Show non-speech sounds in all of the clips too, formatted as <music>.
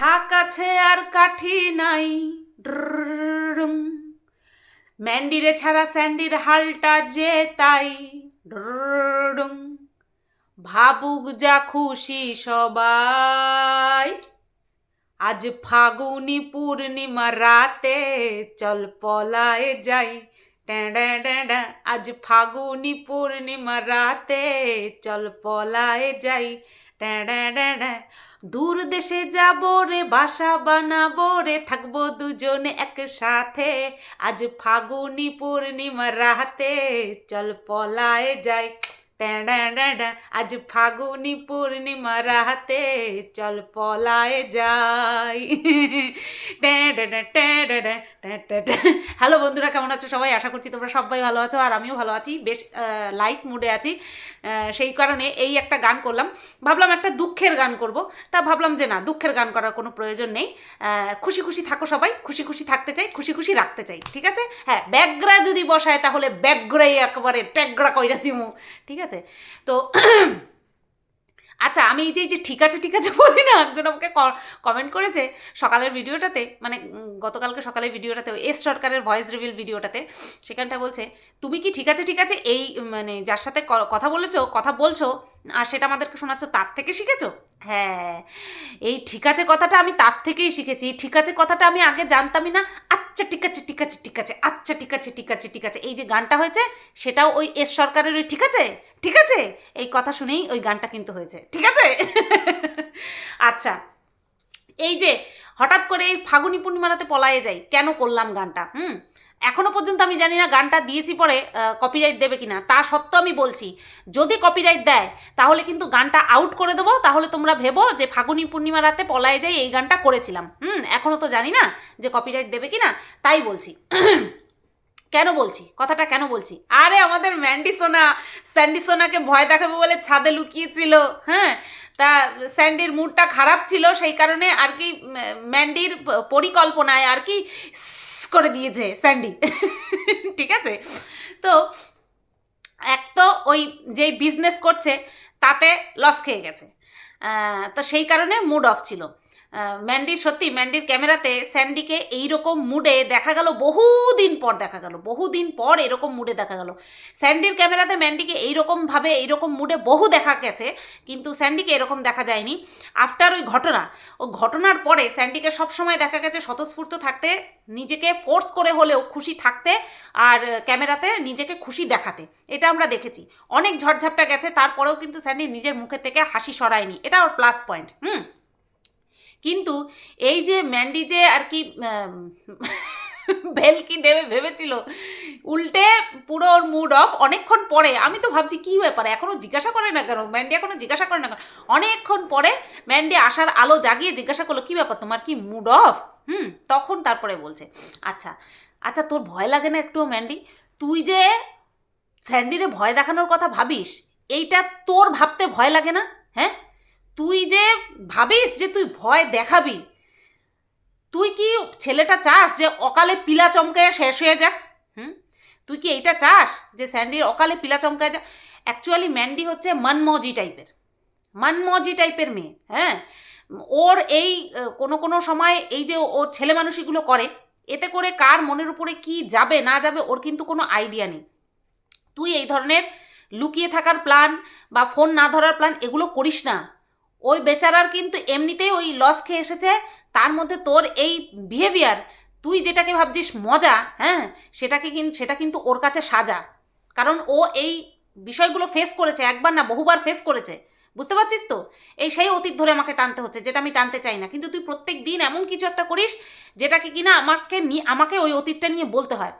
থাক আছে আর কাঠি নাই। ম্যান্ডিরে ছাড়া স্যান্ডির হালটা যে তাই। ভাবুক যা খুশি সবাই আজ ফাগুনি পূর্ণিমা রাতে চল পলায় যাই। আজ ফাগুনি পূর্ণিমা রাতে চল পলায় যাই। দূর দেশে যাব রে বাসা বানাবো রে থাকব দুজনে একসাথে আজ ফাগুনি পূর্ণিমা রাতে চল পলায় যাই। আজ ফাগুনি পূর্ণিমা রাহাতে চল পলায় যাই হ্যালো বন্ধুরা, কেমন আছো সবাই? আশা করছি তোমরা সবাই ভালো আছো, আর আমিও ভালো আছি। বেশ লাইট মুডে আছি। সেই কারণে এই একটা গান করলাম। ভাবলাম একটা দুঃখের গান করব। তা ভাবলাম যে না, দুঃখের গান করার কোনো প্রয়োজন নেই। খুশি খুশি থাকো সবাই, খুশি খুশি থাকতে চাই, খুশি খুশি রাখতে চাই, ঠিক আছে? হ্যাঁ ব্যাগরা যদি বসায় তাহলে ব্যাগরাই একবারে ট্যাগরা কইরা দিমু, ঠিক আছে? তো <clears throat> আচ্ছা আমি এই যে যে ঠিক আছে ঠিক আছে বলি না, একজন আমাকে কমেন্ট করেছে সকালের ভিডিওটাতে মানে গতকালকে সকালের ভিডিওটাতে এস সরকারের ভয়েস রিভিল ভিডিওটাতে সেখানটা বলছে, তুমি কি ঠিক আছে ঠিক আছে, এই মানে যার সাথে কথা বলেছ, কথা বলছো, আর সেটা আমাদেরকে শোনাচ্ছ, তার থেকে শিখেছো? হ্যাঁ এই ঠিক আছে কথাটা আমি তার থেকেই শিখেছি ঠিক আছে কথাটা আমি আগে জানতামই না আচ্ছা ঠিক আছে ঠিক আছে ঠিক আছে আচ্ছা ঠিক আছে ঠিক আছে ঠিক আছে। এই যে গানটা হয়েছে, সেটাও ওই এস সরকারের ওই, ঠিক আছে? ঠিক আছে? এই কথা শুনেই ওই গানটা কিন্তু হয়েছে, ঠিক আছে? <laughs> আচ্ছা এই যে হঠাৎ করে এই ফাগুনি পূর্ণিমারাতে পলায়ে যাই, কেন করলাম গানটা, হুম? এখনও পর্যন্ত আমি জানি না গানটা দিয়েছি পরে কপিরাইট দেবে কিনা। তা সত্ত্বেও আমি বলছি, যদি কপিরাইট দেয়, তাহলে কিন্তু গানটা আউট করে দেবো। তাহলে তোমরা ভেবো যে ফাগুনি পূর্ণিমা রাতে পলায়ে যাই এই গানটা করেছিলাম। হুম এখনও তো জানি না যে কপিরাইট দেবে কিনা, তাই বলছি। <clears throat> কেন বলছি? কথাটা কেন বলছি? আরে আমাদের ম্যান্ডি সোনা স্যান্ডি সোনাকে ভয় দেখাবে বলে ছাদে লুকিয়েছিল। হ্যাঁ তা স্যান্ডির মুডটা খারাপ ছিল, সেই কারণে আর কি ম্যান্ডির পরিকল্পনায় আর কি করে দিয়েছে স্যান্ডি। ঠিক আছে? তো এক তো ওই যেই বিজনেস করছে, তাতে লস খেয়ে গেছে। তো সেই কারণে মুড অফ ছিল। ম্যান্ডির, সত্যি ম্যান্ডির ক্যামেরাতে স্যান্ডিকে এইরকম মুডে দেখা গেল, বহুদিন পর দেখা গেল, বহুদিন পর এরকম মুডে দেখা গেল। স্যান্ডির ক্যামেরাতে ম্যান্ডিকে এইরকমভাবে, এইরকম মুডে বহু দেখা গেছে, কিন্তু স্যান্ডিকে এরকম দেখা যায়নি। আফটার ওই ঘটনা, ও ঘটনার পরে স্যান্ডিকে সবসময় দেখা গেছে স্বতঃস্ফূর্ত থাকতে, নিজেকে ফোর্স করে হলেও খুশি থাকতে আর ক্যামেরাতে নিজেকে খুশি দেখাতে। এটা আমরা দেখেছি। অনেক ঝড়ঝাপটা গেছে, তারপরেও কিন্তু স্যান্ডি নিজের মুখের থেকে হাসি সরায়নি। এটা ওর প্লাস পয়েন্ট হুম? কিন্তু এই যে ম্যান্ডি যে আর কি ভেলকি দেবে ভেবেছিল, উল্টে পুরো ওর মুড অফ অনেকক্ষণ পরে। আমি তো ভাবছি, কী ব্যাপার? এখনও জিজ্ঞাসা করে না কেন? ম্যান্ডি এখনও জিজ্ঞাসা করে না কেন? অনেকক্ষণ পরে ম্যান্ডি আসার আলো জাগিয়ে জিজ্ঞাসা করল, কী ব্যাপার? তোমার কি মুড অফ হুম, তখন তারপরে বলছে। আচ্ছা আচ্ছা তোর ভয় লাগে না একটু ম্যান্ডি? তুই যে স্যান্ডিরে ভয় দেখানোর কথা ভাবিস, এইটা তোর ভাবতে ভয় লাগে না? হ্যাঁ? তুই যে ভাবিস যে তুই ভয় দেখাবি, তুই কি ছেলেটা চাস যে অকালে পিলা চমকায় শেষ হয়ে যাক? হুম? তুই কি এইটা চাস যে স্যান্ডির অকালে পিলা চমকায় যাক অ্যাকচুয়ালি ম্যান্ডি হচ্ছে মনমজি টাইপের মনমজি টাইপের মেয়ে হ্যাঁ? ওর এই কোনো কোনো সময় এই যে ওর ছেলে মানুষগুলো করে, এতে করে কার মনের উপরে কি যাবে না যাবে ওর কিন্তু কোনো আইডিয়া নেই। তুই এই ধরনের লুকিয়ে থাকার প্ল্যান বা ফোন না ধরার প্ল্যান এগুলো করিস না। ওই বেচারার কিন্তু এমনিতেই ওই লস খেয়ে এসেছে। তার মধ্যে তোর এই বিহেভিয়ার তুই যেটাকে ভাবছিস মজা হ্যাঁ? সেটাকে কিন্তু সেটা কিন্তু ওর কাছে সাজা। কারণ ও এই বিষয়গুলো ফেস করেছে, একবার না বহুবার ফেস করেছে। বুঝতে পারছিস তো? এই সেই অতীত ধরে আমাকে টানতে হচ্ছে, যেটা আমি টানতে চাই না। কিন্তু তুই প্রত্যেক দিন এমন কিছু একটা করিস, যেটাকে কিনা আমাকে নিয়ে আমাকে ওই অতীতটা নিয়ে বলতে হয়।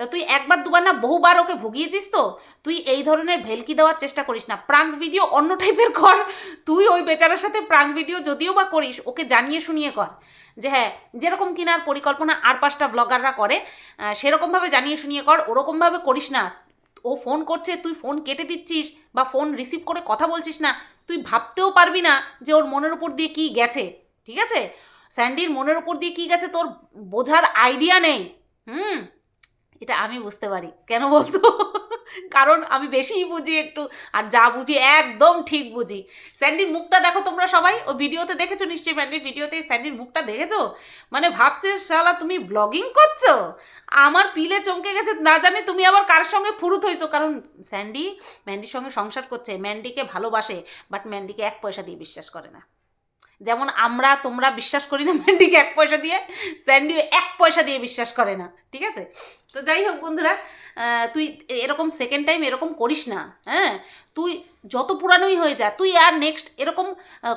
তা তুই একবার দুবার না বহুবার ওকে ভুগিয়েছিস তো? তুই এই ধরনের ভেলকি দেওয়ার চেষ্টা করিস না। প্রাঙ্ক ভিডিও অন্য টাইপের কর। তুই ওই বেচারার সাথে প্রাঙ্ক ভিডিও যদিও বা করিস, ওকে জানিয়ে শুনিয়ে কর। যে হ্যাঁ যেরকম কিনার পরিকল্পনা আর পাঁচটা ব্লগাররা করে সেরকমভাবে জানিয়ে শুনিয়ে কর। ওরকমভাবে করিস না। ও ফোন করছে, তুই ফোন কেটে দিচ্ছিস বা ফোন রিসিভ করে কথা বলছিস না, তুই ভাবতেও পারবি না যে ওর মনের উপর দিয়ে কী গেছে। ঠিক আছে? স্যান্ডির মনের উপর দিয়ে কী গেছে তোর বোঝার আইডিয়া নেই। হুম? এটা আমি বুঝতে পারি। কেন বলতো? কারণ আমি বেশিই বুঝি একটু, আর যা বুঝি একদম ঠিক বুঝি। স্যান্ডির মুখটা দেখো তোমরা সবাই, ও ভিডিওতে দেখেছ নিশ্চয়ই স্যান্ডির ভিডিওতে, স্যান্ডির মুখটা দেখেছ? মানে ভাবছে, শালা, তুমি ব্লগিং করছ? আমার পিলে চমকে গেছে, না জানি তুমি আবার কার সঙ্গে ফুরুত হয়েছো? কারণ স্যান্ডি, ম্যান্ডির সঙ্গে সংসার করছে, ম্যান্ডিকে ভালোবাসে, বাট ম্যান্ডিকে এক পয়সা দিয়ে বিশ্বাস করে না। যেমন আমরা, তোমরা বিশ্বাস করি না ম্যান্ডিকে এক পয়সা দিয়ে স্যান্ডি এক পয়সা দিয়ে বিশ্বাস করে না, ঠিক আছে? তো যাই হোক বন্ধুরা তুই এরকম সেকেন্ড টাইম এরকম করিস না হ্যাঁ? তুই যত পুরানোই হয়ে যা, তুই আর নেক্সট এরকম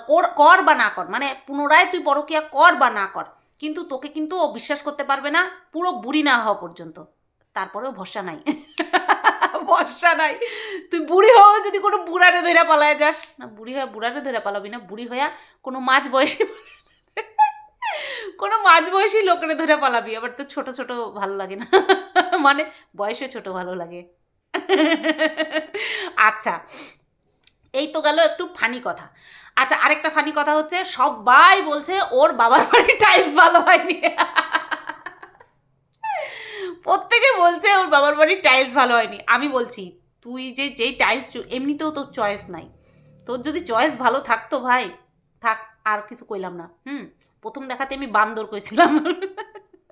কর- বা না কর মানে পুনরায় তুই পরকিয়া কর বা না কর, কিন্তু তোকে কিন্তু ও বিশ্বাস করতে পারবে না, পুরো বুড়ি না হওয়া পর্যন্ত, তারপরেও ভরসা নাই। <laughs> ভরসা নাই। তুই বুড়ি হও যদি কোনো বুড়ারে ধরে পালায় যাস। না, বুড়ি হয়ে বুড়ারে ধরে পালাবি না, বুড়ি হইয়া কোনো মাঝ বয়সী কোনো মাঝ বয়সী লোকের ধরে পালাবি। আবার তো ছোট ছোট ভালো লাগে না। মানে বয়সে ছোট ভালো লাগে। আচ্ছা এই তো গেল একটু ফানি কথা। আচ্ছা আরেকটা ফানি কথা হচ্ছে, সবাই বলছে ওর বাবার বাড়ির টাইলস ভালো হয়নি। প্রত্যেকে বলছে ওর বাবার বাড়ির টাইলস ভালো হয়নি। আমি বলছি, তুই যে, যেই টাইলস এমনিতেও তোর চয়েস নাই। তোর যদি চয়েস ভালো থাকতো ভাই, থাক, আর কিছু কইলাম না। হুম, প্রথম দেখাতে আমি বান্দর কইছিলাম।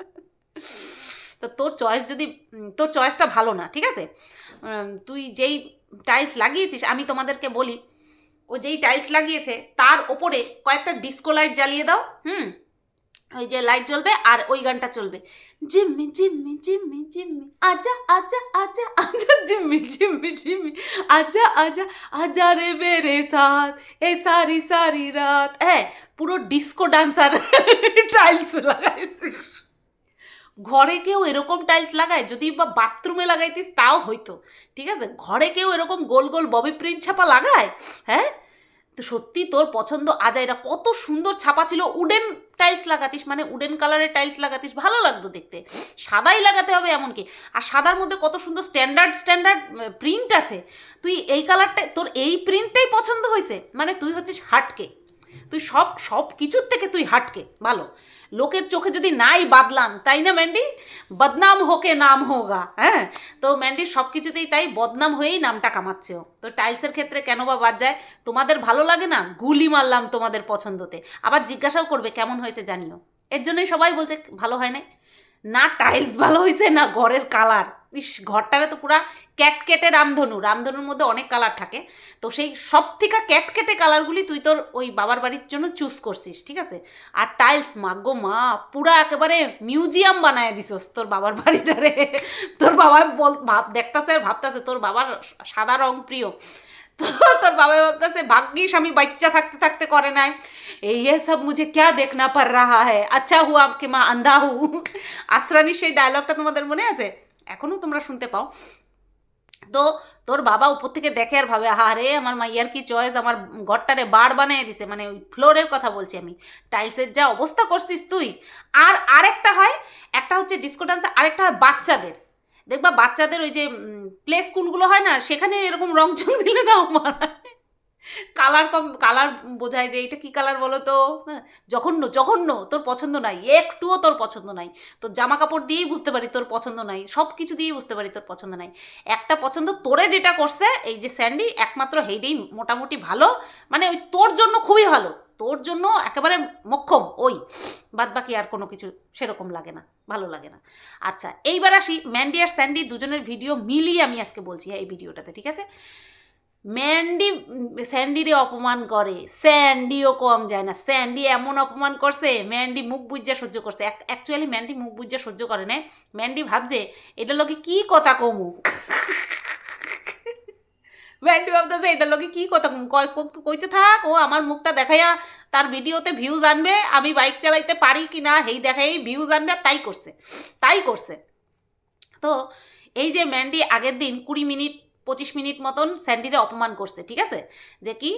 <laughs> তো তোর চয়েস যদি তোর চয়েসটা ভালো না, ঠিক আছে? তুই যেই টাইলস লাগিয়েছিস, আমি তোমাদেরকে বলি, ও যেই টাইলস লাগিয়েছে, তার ওপরে কয়েকটা ডিস্কো লাইট জ্বালিয়ে দাও, হুম ওই যে লাইট জ্বলবে আর ওই গানটা চলবে। জিম্মি জিম্মি জিম্মি জিম্মি, আজা আজা আজা আজা, জিম্মি জিম্মি জিম্মি, আজা আজা আজা রে মেরে সাথ, এ সারি সারি রাত। হ্যাঁ পুরো ডিস্কো ডান্সার টাইলস লাগাইছিস ঘরে কেউ এরকম টাইলস লাগায়, যদি বা বাথরুমে লাগাইতিস, তাও হইতো। ঠিক আছে? ঘরে কেউ এরকম গোল গোল ববি প্রিন্ট ছাপা লাগায় হ্যাঁ? তো সত্যি তোর পছন্দ আজাইরা, কত সুন্দর ছাপা ছিল, উডেন টাইলস লাগাতিস মানে উডেন কালারের টাইলস লাগাতিস, ভালো লাগতো দেখতে। সাদাই লাগাতে হবে এমনকি। আর সাদার মধ্যে কত সুন্দর স্ট্যান্ডার্ড স্ট্যান্ডার্ড প্রিন্ট আছে। তুই এই কালারটা তোর এই প্রিন্টটাই পছন্দ হয়েছে মানে তুই হচ্ছিস হাটকে তুই সব সব কিছুর থেকে তুই হাটকে, ভালো। লোকের চোখে যদি নাই বাদলাম, তাই না, ম্যান্ডি? বদনাম হোকে নাম হোগা হ্যাঁ? তো ম্যান্ডি, সব কিছুতেই তাই বদনাম হয়েই নামটা কামাচ্ছে ও তো টাইলসের ক্ষেত্রে কেন বা বাদ যায়? তোমাদের ভালো লাগে না? গুলি মারলাম তোমাদের পছন্দতে। আবার জিজ্ঞাসাও করবে, কেমন হয়েছে জানিও। এর জন্যই সবাই বলছে, ভালো হয় না না টাইলস ভালো হয়েছে না ঘরের কালার ইস, ঘরটারে তো পুরা ক্যাটকেটে রামধনু। রামধনুর মধ্যে অনেক কালার থাকে। তো সেই সব থেকে ক্যাটকেটে কালারগুলি তুই তোর ওই বাবার বাড়ির জন্য চুজ করছিস, ঠিক আছে? আর টাইলস মাগো মা, পুরা একেবারে মিউজিয়াম বানায় দিছস তোর বাবার বাড়িটারে। তোর বাবা বল, ভাব, দেখতাছে আর ভাবতাছে, তোর বাবার সাদা রং প্রিয়। তো তোর বাবা ভাবতেছে, ভাগ্যিস আমি বাচ্চা থাকতে থাকতে করে নাই। ये सब मुझे क्या देखना पड़ रहा है अच्छा हुआ कि মা আন্ধা হু আশ্রানির সেই ডায়লগটা তোমাদের মনে আছে এখনও তোমরা শুনতে পাও তো তোর বাবা উপর থেকে দেখে আর ভাবে আরে আমার মাইয়ার কি চয়েস আমার ঘরটারে বার বানিয়ে দিছে মানে ওই ফ্লোরের কথা বলছি আমি টাইলসের যা অবস্থা করছিস তুই আর আরেকটা হয় একটা হচ্ছে ডিস্কো ডান্স আরেকটা হয় বাচ্চাদের দেখবা বাচ্চাদের ওই যে প্লে স্কুলগুলো হয় না সেখানে এরকম রং চং <laughs> দিলে দাও মানায় কালার কম কালার বোঝায় যে এটা কি কালার বলো তো? হ্যাঁ, জঘন্য জঘন্য তোর পছন্দ নাই একটুও তোর পছন্দ নাই। তোর জামা কাপড় দিয়েই বুঝতে পারি তোর পছন্দ নাই সব কিছু দিয়েই বুঝতে পারি তোর পছন্দ নাই। একটা পছন্দ তোরে যেটা করছে এই যে স্যান্ডি একমাত্র হেইডেই মোটামুটি ভালো মানে ওই তোর জন্য খুবই ভালো। তোর জন্য একেবারে মক্ষম ওই। বাদ বাকি আর কোনো কিছু সেরকম লাগে না ভালো লাগে না। আচ্ছা এইবার আসি ম্যান্ডি আর স্যান্ডি দুজনের ভিডিও মিলিয়ে আমি আজকে বলছি এই ভিডিওটাতে ঠিক আছে? ম্যান্ডি স্যান্ডিরে অপমান করে। স্যান্ডিও কম যায় না। স্যান্ডি এমন অপমান করছে ম্যান্ডি মুখ বুজ্জা সহ্য করছে। অ্যাকচুয়ালি ম্যান্ডি মুখ বুজ্জা সহ্য করে না ম্যান্ডি ভাবছে, এটা লোকে কি কথা কমু ম্যান্ডি ভাবতেছে, এটা লোকে কি কথা কমু কইতে থাক, ও আমার মুখটা দেখাইয়া তার ভিডিওতে ভিউজ আনবে। আমি বাইক চালাইতে পারি কি না, হেই দেখাই ভিউজ আনবে তাই করছে। তাই করছে। তো এই যে ম্যান্ডি আগের দিন কুড়ি মিনিট পঁচিশ মিনিট মতন স্যান্ডিরে অপমান করছে, ঠিক আছে? যে কি?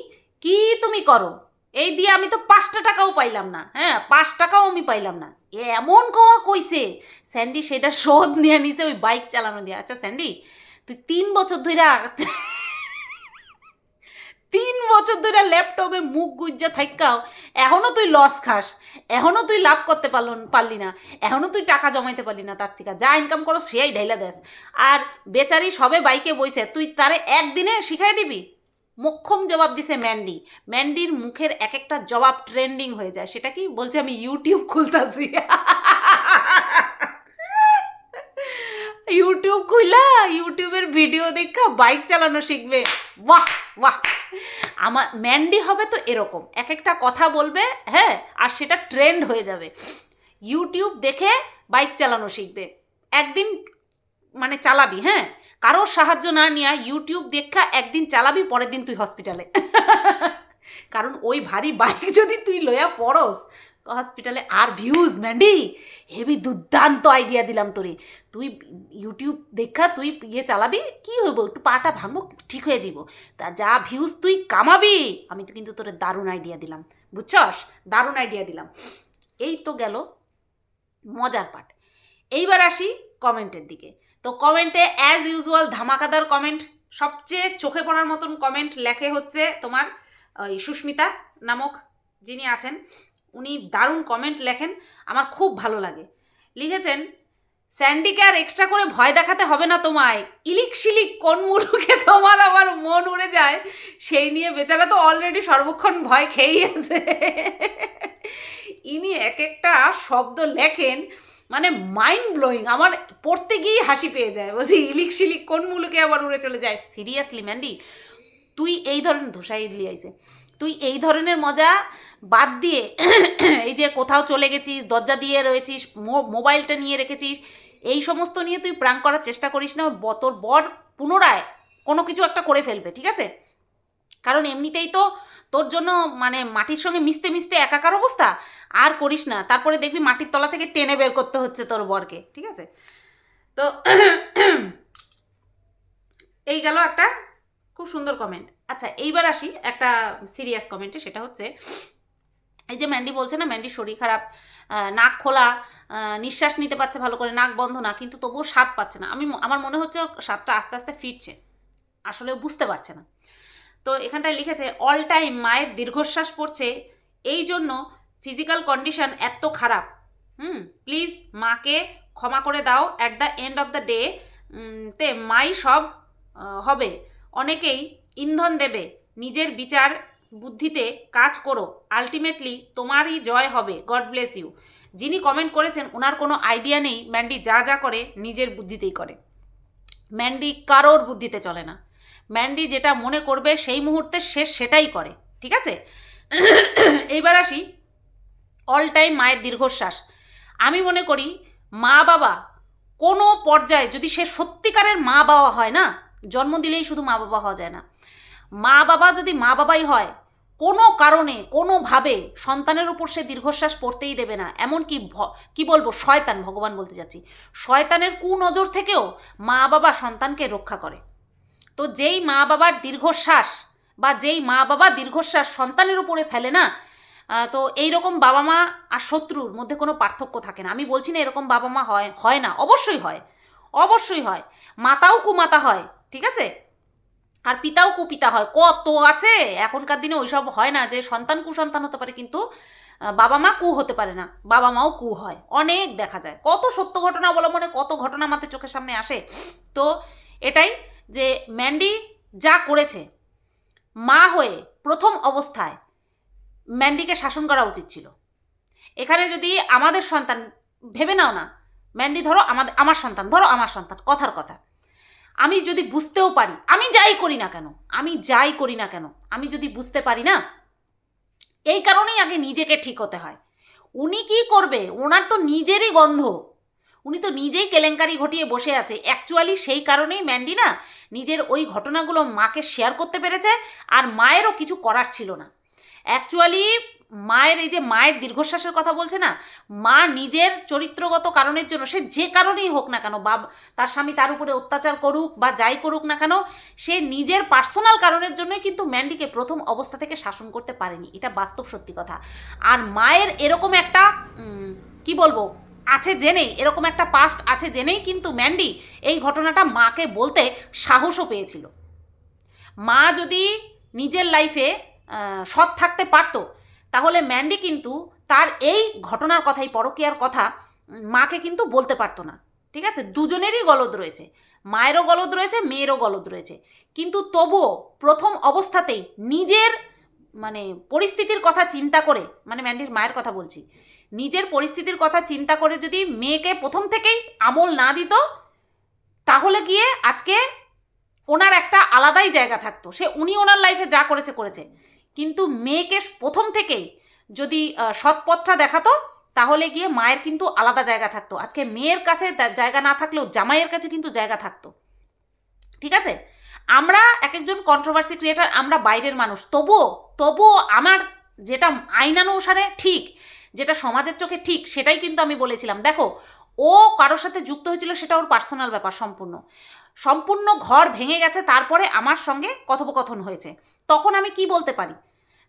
কি তুমি করো? এই দিয়ে আমি তো পাঁচটা টাকাও পাইলাম না হ্যাঁ? পাঁচ টাকাও আমি পাইলাম না। এমন কোয়া কইছে? স্যান্ডি সেটা শোধ নিয়ে নিছে, ওই বাইক চালানো দিয়ে। আচ্ছা স্যান্ডি, তুই তিন বছর ধরে তিন বছর ধরে ল্যাপটপে মুখ গুজ্জা থাকাও এখনও তুই লস খাস এখনও তুই লাভ করতে পারল, পারলি না এখনও তুই টাকা জমাইতে পারলি না তার থেকে। যা ইনকাম করো সেই ঢাইলা দেস। আর বেচারি সবে বাইকে বইছে, তুই তারে একদিনে শিখাই দিবি? মোক্ষম জবাব দিছে ম্যান্ডি। ম্যান্ডির মুখের এক একটা জবাব ট্রেন্ডিং হয়ে যায়। সেটা কি? বলছে আমি ইউটিউব খুলতাছি। <laughs> ইউটিউব খুইলা ইউটিউবের ভিডিও দেখা বাইক চালানো শিখবে। বাহ বাহ। আমার ম্যান্ডি হবে তো এরকম। এক একটা কথা বলবে হ্যাঁ আর সেটা ট্রেন্ড হয়ে যাবে। ইউটিউব দেখে বাইক চালানো শিখবে। একদিন মানে চালাবি হ্যাঁ? কারও সাহায্য না নিয়ে ইউটিউব দেখা একদিন চালাবি, পরের দিন তুই হসপিটালে <laughs> কারণ ওই ভারী বাইক যদি তুই লয়া পড়স হসপিটালে আর ভিউজ ম্যান্ডি হেভি দুর্দান্ত আইডিয়া দিলাম তোরে। তুই ইউটিউব দেখা, তুই ইয়ে চালাবি, কি হইব? একটু পাটা ভাঙবো ঠিক হয়ে যাব তা যা ভিউজ তুই কামাবি, আমি তো কিন্তু তোরে দারুণ আইডিয়া দিলাম। বুঝছস? দারুণ আইডিয়া দিলাম। এই তো গেল মজার পার্ট এইবার আসি কমেন্টের দিকে। তো কমেন্টে অ্যাজ ইউজুয়াল ধামাকাদার কমেন্ট সবচেয়ে চোখে পড়ার মতন কমেন্ট লেখে হচ্ছে তোমার, ওই সুস্মিতা নামক যিনি আছেন। উনি দারুণ কমেন্ট লেখেন, আমার খুব ভালো লাগে। লিখেছেন, স্যান্ডিকে আর এক্সট্রা করে ভয় দেখাতে হবে না তোমায়। ইলিক শিলিক কোন মুলুকে তোমার আবার মন উড়ে যায়, সেই নিয়ে বেচারা তো অলরেডি সর্বক্ষণ ভয় খেয়েই আছে। ইনি এক একটা শব্দ লেখেন মানে মাইন্ড ব্লোয়িং আমার পড়তে গিয়েই হাসি পেয়ে যায়। বলছি, ইলিক শিলিক কোন মুলুকে আবার উড়ে চলে যায়? সিরিয়াসলি, ম্যান্ডি, তুই এই ধরনের ধোসাই ইডলি আইছে। তুই এই ধরনের মজা বাদ দিয়ে এই যে কোথাও চলে গেছিস, দরজা দিয়ে রয়েছিস মোবাইলটা নিয়ে রেখেছিস, এই সমস্ত নিয়ে তুই প্রাং করার চেষ্টা করিস না তোর বর পুনরায় কোনো কিছু একটা করে ফেলবে, ঠিক আছে? কারণ এমনিতেই তো তোর জন্য মানে মাটির সঙ্গে মিশতে মিশতে একাকার অবস্থা, আর করিস না। তারপরে দেখবি মাটির তলা থেকে টেনে বের করতে হচ্ছে তোর বরকে, ঠিক আছে? তো এই গেল একটা খুব সুন্দর কমেন্ট আচ্ছা এইবার আসি একটা সিরিয়াস কমেন্টে সেটা হচ্ছে এই যে ম্যান্ডি বলছে না, ম্যান্ডির শরীর খারাপ নাক খোলা নিঃশ্বাস নিতে পারছে ভালো করে, নাক বন্ধ না, কিন্তু তবুও স্বাদ পাচ্ছে না। আমি আমার মনে হচ্ছে স্বাদটা আস্তে আস্তে ফিরছে। আসলে বুঝতে পারছে না। তো এখানটায় লিখেছে অল টাইম মায়ের দীর্ঘশ্বাস পড়ছে, এই জন্য ফিজিক্যাল কন্ডিশন এত খারাপ। হুম প্লিজ মাকে ক্ষমা করে দাও। At the end of the day তে মাই সব হবে। অনেকেই ইন্ধন দেবে, নিজের বিচার বুদ্ধিতে কাজ করো আলটিমেটলি তোমারই জয় হবে গড ব্লেস ইউ যিনি কমেন্ট করেছেন ওনার কোনো আইডিয়া নেই ম্যান্ডি যা যা করে, নিজের বুদ্ধিতেই করে। ম্যান্ডি কারোর বুদ্ধিতে চলে না। ম্যান্ডি যেটা মনে করবে, সেই মুহূর্তে সে সেটাই করে, ঠিক আছে? এইবার আসি অল টাইম মায়ের দীর্ঘশ্বাস। আমি মনে করি, মা বাবা কোনো পর্যায়ে যদি সে সত্যিকারের মা বাবা হয় না, জন্ম দিলেই শুধু মা বাবা হওয়া যায় না। মা বাবা যদি মা বাবাই হয়, কোনো কারণে, কোনোভাবে সন্তানের উপর সে দীর্ঘশ্বাস পড়তেই দেবে না। এমনকি কি বলব, শয়তান, ভগবান বলতে যাচ্ছি। শয়তানের কুনজর থেকেও মা বাবা সন্তানকে রক্ষা করে। তো যেই মা বাবার দীর্ঘশ্বাস বা যেই মা বাবা দীর্ঘশ্বাস সন্তানের উপরে ফেলে না তো এই রকম বাবা মা আর শত্রুর মধ্যে কোনো পার্থক্য থাকে না। আমি বলছি না এরকম বাবা মা হয় হয় না, অবশ্যই হয়। অবশ্যই হয়। মাতাও কুমাতা হয়, ঠিক আছে? আর পিতাও কুপিতা হয়। কত আছে? এখনকার দিনে ওইসব হয় না যে সন্তান কুসন্তান হতে পারে কিন্তু বাবা মা কু হতে পারে না। বাবা মাও কু হয়। অনেক দেখা যায়। কত সত্য ঘটনা অবলম্বনে কত ঘটনা আমাদের চোখের সামনে আসে। তো এটাই যে ম্যান্ডি যা করেছে, মা হয়ে প্রথম অবস্থায় ম্যান্ডিকে শাসন করা উচিত ছিল। এখানে যদি আমাদের সন্তান, ভেবে নাও না, ম্যান্ডি ধরো আমাদের আমার সন্তান, ধরো আমার সন্তান, কথার কথা। আমি যদি বুঝতেও পারি, আমি যাই করি না কেন? আমি যাই করি না কেন? আমি যদি বুঝতে পারি না, এই কারণেই আগে নিজেকে ঠিক হতে হয়। উনি কি করবে? ওনার তো নিজেরই গন্ধ। উনি তো নিজেই কেলেঙ্কারি ঘটিয়ে বসে আছে। অ্যাকচুয়ালি সেই কারণেই ম্যান্ডি না নিজের ওই ঘটনাগুলো মাকে শেয়ার করতে পেরেছে, আর মায়েরও কিছু করার ছিল না। অ্যাকচুয়ালি মায়ের এই যে মায়ের দীর্ঘশ্বাসের কথা বলছে না, মা নিজের চরিত্রগত কারণের জন্য, সে যে কারণেই হোক না কেন বা তার স্বামী তার উপরে অত্যাচার করুক বা যাই করুক না কেন, সে নিজের পার্সোনাল কারণের জন্যই কিন্তু ম্যান্ডিকে প্রথম অবস্থা থেকে শাসন করতে পারেনি। এটা বাস্তব সত্যি কথা। আর মায়ের এরকম একটা কি বলব, আছে জেনেই, এরকম একটা পাস্ট আছে জেনেই কিন্তু ম্যান্ডি এই ঘটনাটা মাকে বলতে সাহসও পেয়েছিল। মা যদি নিজের লাইফে সৎ থাকতে পারতো তাহলে ম্যান্ডি কিন্তু তার এই ঘটনার কথাই, পরকীয়ার কথা মাকে কিন্তু বলতে পারতো না। ঠিক আছে? দুজনেরই গলদ রয়েছে। মায়েরও গলদ রয়েছে, মেয়েরও গলদ রয়েছে। কিন্তু তবুও প্রথম অবস্থাতেই নিজের মানে পরিস্থিতির কথা চিন্তা করে মানে ম্যান্ডির মায়ের কথা বলছি, নিজের পরিস্থিতির কথা চিন্তা করে যদি মেয়েকে প্রথম থেকেই আমল না দিত, তাহলে গিয়ে আজকে ওনার একটা আলাদাই জায়গা থাকতো। সে উনি ওনার লাইফে যা করেছে করেছে। কিন্তু মেয়েকে প্রথম থেকেই যদি আহ, সৎ পথটা দেখাতো তাহলে গিয়ে মায়ের কিন্তু আলাদা জায়গা থাকতো। আজকে মেয়ের কাছে জায়গা না থাকলেও জামাইয়ের কাছে কিন্তু জায়গা থাকতো। ঠিক আছে? আমরা এক একজন কন্ট্রোভার্সি ক্রিয়েটার আমরা বাইরের মানুষ। তবুও তবুও আমার যেটা আইনানুসারে ঠিক যেটা সমাজের চোখে ঠিক সেটাই কিন্তু আমি বলেছিলাম। দেখো ও কারোর সাথে যুক্ত হয়েছিল সেটা ওর পার্সোনাল ব্যাপার সম্পূর্ণ। সম্পূর্ণ ঘর ভেঙে গেছে তারপরে আমার সঙ্গে কথোপকথন হয়েছে। তখন আমি কি বলতে পারি?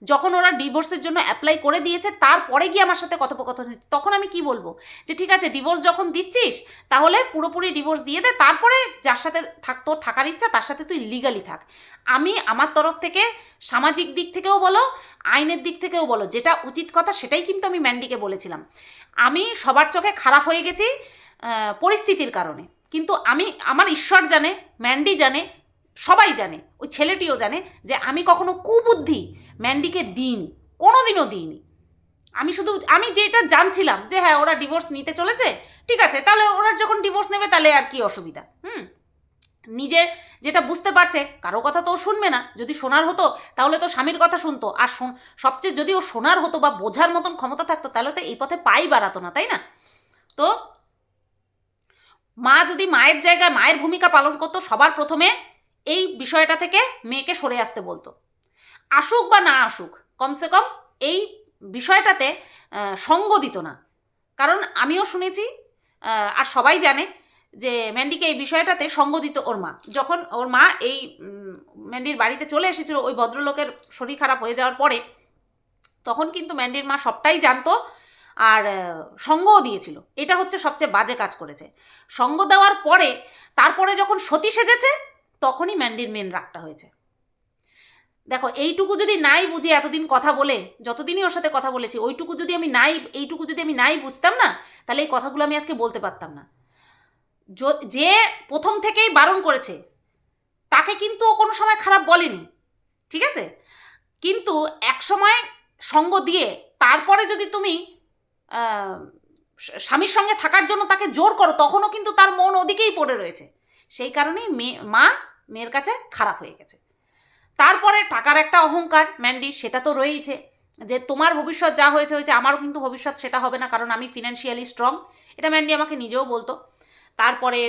যখন ওরা ডিভোর্সের জন্য অ্যাপ্লাই করে দিয়েছে, তারপরে গিয়ে আমার সাথে কথোপকথন হয়েছে তখন আমি কি বলব? যে ঠিক আছে ডিভোর্স যখন দিচ্ছিস, তাহলে পুরোপুরি ডিভোর্স দিয়ে দে, তারপরে যার সাথে থাক, তোর থাকার ইচ্ছা, তার সাথে তুই লিগালি থাক। আমি আমার তরফ থেকে সামাজিক দিক থেকেও বলো, আইনের দিক থেকেও বলো, যেটা উচিত কথা সেটাই কিন্তু আমি ম্যান্ডিকে বলেছিলাম। আমি সবার চোখে খারাপ হয়ে গেছি পরিস্থিতির কারণে। কিন্তু আমি, আমার ঈশ্বর জানে, ম্যান্ডি জানে, সবাই জানে, ওই ছেলেটিও জানে যে আমি কখনো কুবুদ্ধি ম্যান্ডিকে দিইনি কোনো দিনও দিইনি। আমি শুধু, আমি যেটা জানছিলাম যে হ্যাঁ ওরা ডিভোর্স নিতে চলেছে, ঠিক আছে, তাহলে ওরা যখন ডিভোর্স নেবে তাহলে আর কি অসুবিধা, হুম? নিজে যেটা বুঝতে পারছে, কারও কথা তো ও শুনবে না, যদি শোনার হতো, তাহলে তো স্বামীর কথা শুনতো, আর সবচেয়ে যদি ও শোনার হতো বা বোঝার মতন ক্ষমতা থাকতো, তাহলে তো এই পথে পাই বাড়াতো না, তাই না? তো, মা যদি মায়ের জায়গায় মায়ের ভূমিকা পালন করতো, সবার প্রথমে এই বিষয়টা থেকে মেয়েকে সরে আসতে বলতো। আসুক বা না আসুক, কমসে কম এই বিষয়টাতে সঙ্গ দিত না। কারণ আমিও শুনেছি আর সবাই জানে যে ম্যান্ডিকে এই বিষয়টাতে সঙ্গ দিত ওর মা। যখন ওর মা এই ম্যান্ডির বাড়িতে চলে এসেছিল, ওই ভদ্রলোকের শরীর খারাপ হয়ে যাওয়ার পরে, তখন কিন্তু ম্যান্ডির মা সবটাই জানতো আর সঙ্গও দিয়েছিল। এটা হচ্ছে সবচেয়ে বাজে কাজ করেছে। সঙ্গ দেওয়ার পরে, তারপরে যখন সতী সেজেছে, তখনই ম্যান্ডির মেন রাগটা হয়েছে। দেখো, এইটুকু যদি নাই বুঝি এতদিন কথা বলে, যতদিনই ওর সাথে কথা বলেছি, ওইটুকু যদি আমি নাই, এইটুকু যদি আমি নাই বুঝতাম না, তাহলে এই কথাগুলো আমি আজকে বলতে পারতাম না। যে প্রথম থেকেই বারণ করেছে, তাকে কিন্তু ও কোনো সময় খারাপ বলেনি, ঠিক আছে? কিন্তু এক সময় সঙ্গ দিয়ে, তারপরে যদি তুমি স্বামীর সঙ্গে থাকার জন্য তাকে জোর করো, তখনও কিন্তু তার মন ওদিকেই পড়ে রয়েছে। সেই কারণেই মেয়ে মা মেয়ের কাছে খারাপ হয়ে গেছে। তারপরে টাকার একটা অহংকার ম্যান্ডি সেটা তো রয়েইছে। যে তোমার ভবিষ্যৎ যা হয়েছে হয়েছে, আমারও কিন্তু ভবিষ্যৎ সেটা হবে না, কারণ আমি ফিনান্সিয়ালি স্ট্রং এটা ম্যান্ডি আমাকে নিজেও বলতো। তারপরে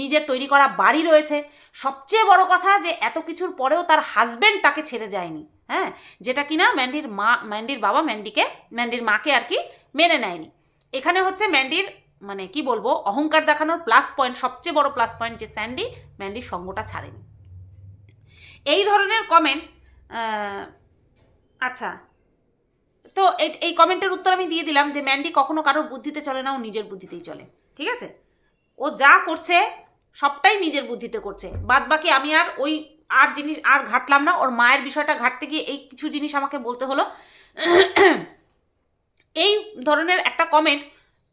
নিজের তৈরি করা বাড়ি রয়েছে। সবচেয়ে বড় কথা যে এত কিছুর পরেও তার হাজব্যান্ড তাকে ছেড়ে যায়নি। হ্যাঁ যেটা কিনা ম্যান্ডির মা ম্যান্ডির বাবা ম্যান্ডিকে ম্যান্ডির মাকে আর কি মেনে নেয়নি। এখানে হচ্ছে ম্যান্ডির মানে কি বলব, অহংকার দেখানোর প্লাস পয়েন্ট সবচেয়ে বড় প্লাস পয়েন্ট যে স্যান্ডি ম্যান্ডির সঙ্গটা ছাড়েনি। এই ধরনের কমেন্ট আচ্ছা। তো এই কমেন্টের উত্তর আমি দিয়ে দিলাম যে ম্যান্ডি কখনো কারোর বুদ্ধিতে চলে না, ও নিজের বুদ্ধিতেই চলে। ঠিক আছে? ও যা করছে, সবটাই নিজের বুদ্ধিতে করছে। বাদ বাকি আমি আর ওই আর জিনিস, আর ঘাটলাম না। ওর মায়ের বিষয়টা ঘাটতে গিয়ে এই কিছু জিনিস আমাকে বলতে হলো। <clears throat> এই ধরনের একটা কমেন্ট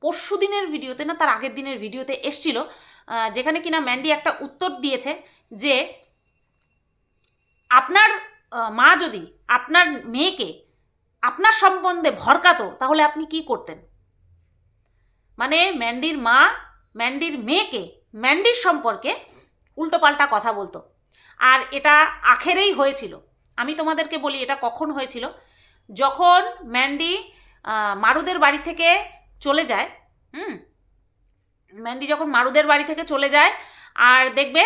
পরশু দিনের ভিডিওতে না, তার আগের দিনের ভিডিওতে এসছিল যেখানে কিনা ম্যান্ডি একটা উত্তর দিয়েছে যে আপনার মা যদি আপনার মেয়েকে আপনার সম্বন্ধে ভরকাতো, তাহলে আপনি কি করতেন? মানে ম্যান্ডির মা, ম্যান্ডির মেয়েকে, ম্যান্ডির সম্পর্কে উল্টোপাল্টা কথা বলতো। আর এটা আখেরেই হয়েছিল। আমি তোমাদেরকে বলি, এটা কখন হয়েছিল? যখন ম্যান্ডি মারুদের বাড়ি থেকে চলে যায়, হুম? ম্যান্ডি যখন মারুদের বাড়ি থেকে চলে যায় আর দেখবে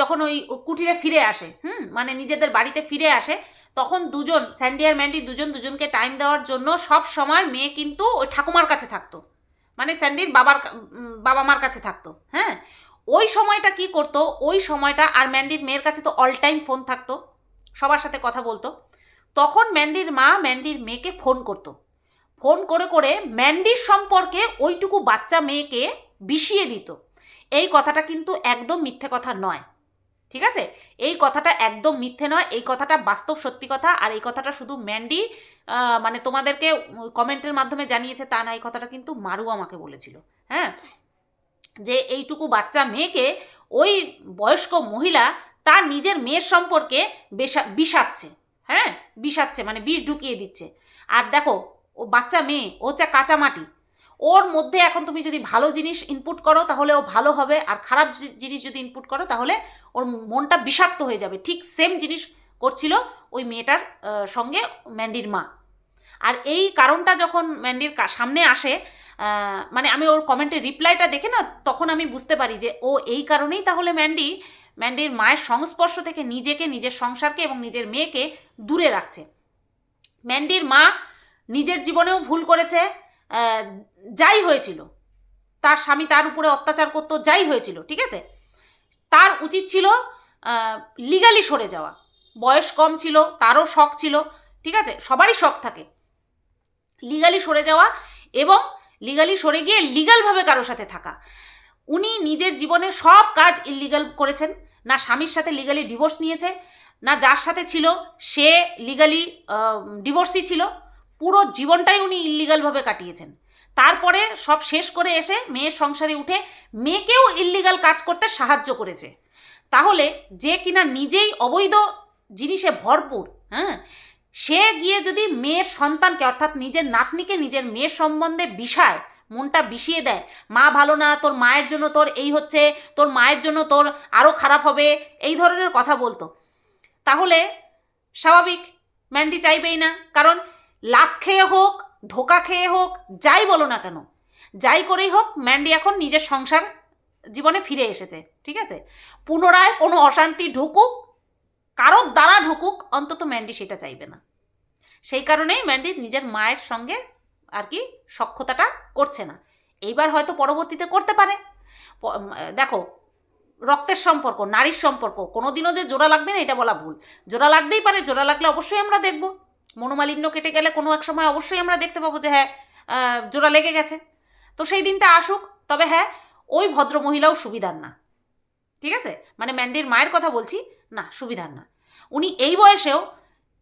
যখন ওই কুটিরে ফিরে আসে, হুম মানে নিজেদের বাড়িতে ফিরে আসে, তখন দুজন, স্যান্ডি আর ম্যান্ডি দুজন দুজনকে টাইম দেওয়ার জন্য সব সময় মেয়ে কিন্তু ওই ঠাকুমার কাছে থাকতো। মানে স্যান্ডির বাবার বাবা মার কাছে থাকতো হ্যাঁ? ওই সময়টা কি করতো, ওই সময়টা আর ম্যান্ডির মেয়ের কাছে তো অল টাইম ফোন থাকতো, সবার সাথে কথা বলতো। তখন ম্যান্ডির মা ম্যান্ডির মেয়েকে ফোন করতো। ফোন করে করে ম্যান্ডির সম্পর্কে ওইটুকু বাচ্চা মেয়েকে বিষিয়ে দিত। এই কথাটা কিন্তু একদম মিথ্যে কথা নয়। ঠিক আছে? এই কথাটা একদম মিথ্যে নয়, এই কথাটা বাস্তব সত্যি কথা, আর এই কথাটা শুধু ম্যান্ডি মানে তোমাদেরকে কমেন্টের মাধ্যমে জানিয়েছে তা না, এই কথাটা কিন্তু মারু আমাকে বলেছিল। হ্যাঁ? যে এইটুকু বাচ্চা মেয়েকে ওই বয়স্ক মহিলা তার নিজের মেয়ের সম্পর্কে বেশা, বিষাচ্ছে। হ্যাঁ? বিষাচ্ছে মানে বিষ ঢুকিয়ে দিচ্ছে। আর দেখো, ও বাচ্চা মেয়ে, ও হচ্ছে কাঁচা মাটি। ওর মধ্যে এখন তুমি যদি ভালো জিনিস ইনপুট করো, তাহলে ও ভালো হবে। আর খারাপ জিনিস যদি ইনপুট করো, তাহলে ওর মনটা বিষাক্ত হয়ে যাবে। ঠিক সেম জিনিস করছিল ওই মেয়েটার সঙ্গে ম্যান্ডির মা। আর এই কারণটা যখন ম্যান্ডির সামনে আসে মানে আমি ওর কমেন্টের রিপ্লাইটা দেখে না, তখন আমি বুঝতে পারি যে ও এই কারণেই তাহলে ম্যান্ডি, ম্যান্ডির মায়ের সংস্পর্শ থেকে নিজেকে, নিজের সংসারকে এবং নিজের মেয়েকে দূরে রাখছে। ম্যান্ডির মা নিজের জীবনেও ভুল করেছে যাই হয়েছিল, তার স্বামী তার উপরে অত্যাচার করতো, যাই হয়েছিল, ঠিক আছে? তার উচিত ছিল লিগালি সরে যাওয়া। বয়স কম ছিল, তারও শখ ছিল, ঠিক আছে? সবারই শখ থাকে। লিগালি সরে যাওয়া এবং লিগালি সরে গিয়ে লিগালভাবে কারোর সাথে থাকা। উনি নিজের জীবনে সব কাজ ইলিগাল করেছেন। না স্বামীর সাথে লিগালি ডিভোর্স নিয়েছে, না যার সাথে ছিল, সে লিগালি ডিভোর্সই ছিল। পুরো জীবনটাই উনি ইল্লিগালভাবে কাটিয়েছেন। তারপরে সব শেষ করে এসে মেয়ের সংসারে উঠে মেয়েকেও ইল্লিগাল কাজ করতে সাহায্য করেছে। তাহলে যে কিনা নিজেই অবৈধ জিনিসে ভরপুর হ্যাঁ সে গিয়ে যদি মেয়ের সন্তানকে, অর্থাৎ নিজের নাতনিকে নিজের মেয়ের সম্বন্ধে বিষায়, মনটা বিষিয়ে দেয়, মা ভালো না, তোর মায়ের জন্য তোর এই হচ্ছে, তোর মায়ের জন্য তোর আরও খারাপ হবে এই ধরনের কথা বলতো। তাহলে স্বাভাবিক, ম্যান্ডি চাইবেই না। কারণ লাত খেয়ে হোক ধোকা খেয়ে হোক, যাই বলো না কেন, যাই করেই হোক ম্যান্ডি এখন নিজের সংসার জীবনে ফিরে এসেছে, ঠিক আছে? পুনরায় কোনো অশান্তি ঢুকুক কারোর দ্বারা ঢুকুক, অন্তত ম্যান্ডি সেটা চাইবে না। সেই কারণেই ম্যান্ডি নিজের মায়ের সঙ্গে আর কি সক্ষতাটা করছে না। এইবার হয়তো পরবর্তীতে করতে পারে। দেখো, রক্তের সম্পর্ক, নারীর সম্পর্ক, কোনোদিনও যে জোড়া লাগবে না, এটা বলা ভুল। জোড়া লাগতেই পারে, জোড়া লাগলে অবশ্যই আমরা দেখব। মনোমালিন্য কেটে গেলে কোনো এক সময় অবশ্যই আমরা দেখতে পাবো যে হ্যাঁ জোড়া লেগে গেছে। তো সেই দিনটা আসুক, তবে হ্যাঁ ওই ভদ্র মহিলাও সুবিধার না। ঠিক আছে? মানে ম্যান্ডির মায়ের কথা বলছি, না, সুবিধার না। উনি এই বয়সেও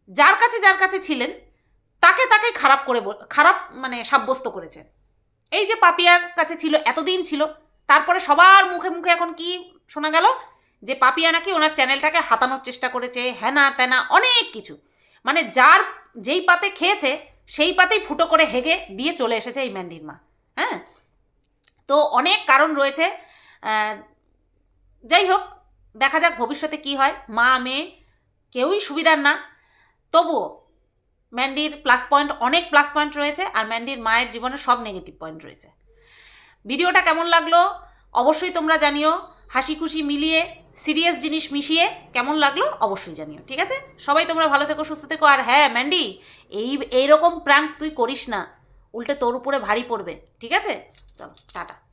যার কাছে যার কাছে ছিলেন, তাকে তাকে খারাপ করে খারাপ মানে সাব্যস্ত করেছে। এই যে পাপিয়ার কাছে ছিল, এতদিন ছিল, তারপরে সবার মুখে মুখে এখন কি শোনা গেল? যে পাপিয়া নাকি ওনার চ্যানেলটাকে হাতানোর চেষ্টা করেছে হ্যানা ত্যানা অনেক কিছু। মানে যার যেই পাতে খেয়েছে, সেই পাতেই ফুটো করে হেগে দিয়ে চলে এসেছে এই ম্যান্ডির মা। হ্যাঁ? তো অনেক কারণ রয়েছে। যাই হোক, দেখা যাক ভবিষ্যতে কি হয়। মা, মেয়ে, কেউই সুবিধার না। তবুও ম্যান্ডির প্লাস পয়েন্ট অনেক প্লাস পয়েন্ট রয়েছে আর ম্যান্ডির মায়ের জীবনে সব নেগেটিভ পয়েন্ট রয়েছে। ভিডিওটা কেমন লাগল? অবশ্যই তোমরা জানিও। হাসি খুশি মিলিয়ে সিরিয়াস জিনিস মিশিয়ে কেমন লাগল অবশ্যই জানিও, ঠিক আছে? সবাই তোমরা ভালো থেকো, সুস্থ থেকো। আর হ্যাঁ ম্যান্ডি, এই, এইরকম প্র্যাঙ্ক তুই করিস না। উল্টে তোর উপরে ভারী পড়বে, ঠিক আছে? চলো, টাটা।